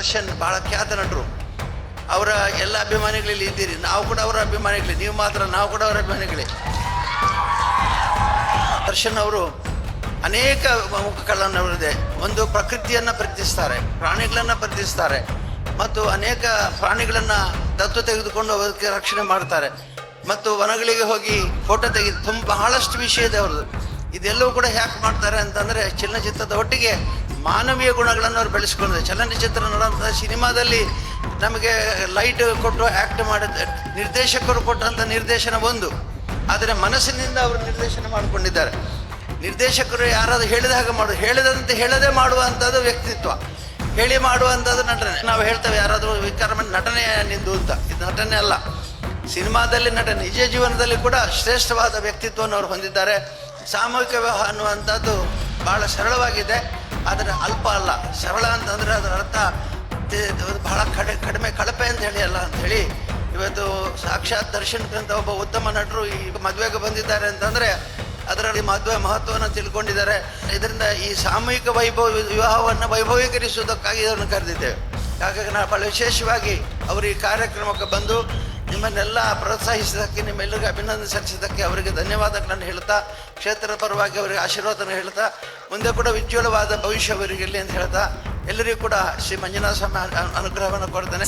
ದರ್ಶನ್ ಬಹಳ ಖ್ಯಾತ ನಟರು. ಅವರ ಎಲ್ಲ ಅಭಿಮಾನಿಗಳಲ್ಲಿ ಇದ್ದೀರಿ. ನಾವು ಕೂಡ ಅವರ ಅಭಿಮಾನಿಗಳೇ. ನೀವು ಮಾತ್ರ, ನಾವು ಕೂಡ ಅವರ ಅಭಿಮಾನಿಗಳೇ. ದರ್ಶನ್ ಅವರು ಅನೇಕ ಮುಖಗಳನ್ನವರಿದೆ ಒಂದು ಪ್ರಕೃತಿಯನ್ನು ಪ್ರೀತಿಸ್ತಾರೆ ಪ್ರಾಣಿಗಳನ್ನು ಪ್ರೀತಿಸ್ತಾರೆ ಮತ್ತು ಅನೇಕ ಪ್ರಾಣಿಗಳನ್ನು ದತ್ತು ತೆಗೆದುಕೊಂಡು ಅದಕ್ಕೆ ರಕ್ಷಣೆ ಮಾಡ್ತಾರೆ. ಮತ್ತು ವನಗಳಿಗೆ ಹೋಗಿ ಫೋಟೋ ತೆಗೆದು, ತುಂಬ ಬಹಳಷ್ಟು ವಿಷಯ ಇದೆ ಅವ್ರದ್ದು. ಇದೆಲ್ಲವೂ ಕೂಡ ಯಾಕೆ ಮಾಡ್ತಾರೆ ಅಂತಂದರೆ ಚಲನಚಿತ್ರದ ಒಟ್ಟಿಗೆ ಮಾನವೀಯ ಗುಣಗಳನ್ನು ಅವ್ರು ಬೆಳೆಸ್ಕೊಂಡ್ರೆ. ಚಲನಚಿತ್ರ ನೋಡೋಂಥ ಸಿನಿಮಾದಲ್ಲಿ ನಮಗೆ ಲೈಟ್ ಕೊಟ್ಟು ಆ್ಯಕ್ಟ್ ಮಾಡಿದ ನಿರ್ದೇಶಕರು ಕೊಟ್ಟಂಥ ನಿರ್ದೇಶನ ಒಂದು. ಆದರೆ ಮನಸ್ಸಿನಿಂದ ಅವರು ನಿರ್ದೇಶನ ಮಾಡಿಕೊಂಡಿದ್ದಾರೆ. ನಿರ್ದೇಶಕರು ಯಾರಾದರೂ ಹೇಳಿದ ಹಾಗೆ ಮಾಡೋದು ಹೇಳಿದಂತೆ ಹೇಳದೆ ಮಾಡುವಂಥದ್ದು ವ್ಯಕ್ತಿತ್ವ. ಹೇಳಿ ಮಾಡುವಂಥದ್ದು ನಟನೆ. ನಾವು ಹೇಳ್ತೇವೆ ಯಾರಾದರೂ ವಿಕಾರ ಮಾಡಿ ನಟನೆ ನಿಂದು ಅಂತ. ಇದು ನಟನೆ ಅಲ್ಲ. ಸಿನಿಮಾದಲ್ಲಿ ನಟ, ನಿಜ ಜೀವನದಲ್ಲಿ ಕೂಡ ಶ್ರೇಷ್ಠವಾದ ವ್ಯಕ್ತಿತ್ವವನ್ನು ಅವರು ಹೊಂದಿದ್ದಾರೆ. ಸಾಮೂಹಿಕ ವ್ಯವಹಾರ ಅನ್ನುವಂಥದ್ದು ಭಾಳ ಸರಳವಾಗಿದೆ. ಆದರೆ ಅಲ್ಪ ಅಲ್ಲ. ಸರಳ ಅಂತಂದ್ರೆ ಅದರ ಅರ್ಥ ಬಹಳ ಕಡೆ ಕಡಿಮೆ ಕಳಪೆ ಅಂತ ಹೇಳಿ ಅಲ್ಲ ಹೇಳಿ, ಇವತ್ತು ಸಾಕ್ಷಾತ್ ದರ್ಶನ್ ಅಂತ ಒಬ್ಬ ಉತ್ತಮ ನಟರು ಈ ಮದುವೆಗೆ ಬಂದಿದ್ದಾರೆ ಅಂತಂದ್ರೆ ಅದರಲ್ಲಿ ಮದುವೆ ಮಹತ್ವವನ್ನು ತಿಳ್ಕೊಂಡಿದ್ದಾರೆ. ಇದರಿಂದ ಈ ಸಾಮೂಹಿಕ ವೈಭವ, ವಿವಾಹವನ್ನು ವೈಭವೀಕರಿಸುವುದಕ್ಕಾಗಿ ಇದನ್ನು ಕರೆದಿದ್ದೇವೆ. ಹಾಗಾಗಿ ನಾವು ಬಹಳ ವಿಶೇಷವಾಗಿ ಅವರು ಈ ಕಾರ್ಯಕ್ರಮಕ್ಕೆ ಬಂದು ನಿಮ್ಮನ್ನೆಲ್ಲ ಪ್ರೋತ್ಸಾಹಿಸಿದ್ದಕ್ಕೆ, ನಿಮ್ಮೆಲ್ಲರಿಗೂ ಅಭಿನಂದನೆ ಸಲ್ಲಿಸಿದ್ದಕ್ಕೆ ಅವರಿಗೆ ಧನ್ಯವಾದಗಳನ್ನು ಹೇಳ್ತಾ ಕ್ಷೇತ್ರದ ಪರವಾಗಿ ಅವರಿಗೆ ಆಶೀರ್ವಾದನ ಹೇಳ್ತಾ, ಮುಂದೆ ಕೂಡ ಉಜ್ವಲವಾದ ಭವಿಷ್ಯ ಅವರಿಗೆ ಇರಲಿ ಅಂತ ಹೇಳ್ತಾ, ಎಲ್ಲರಿಗೂ ಕೂಡ ಶ್ರೀ ಮಂಜುನಾಥ ಸ್ವಾಮಿ ಅನುಗ್ರಹವನ್ನು ಕೊಡ್ತಾನೆ.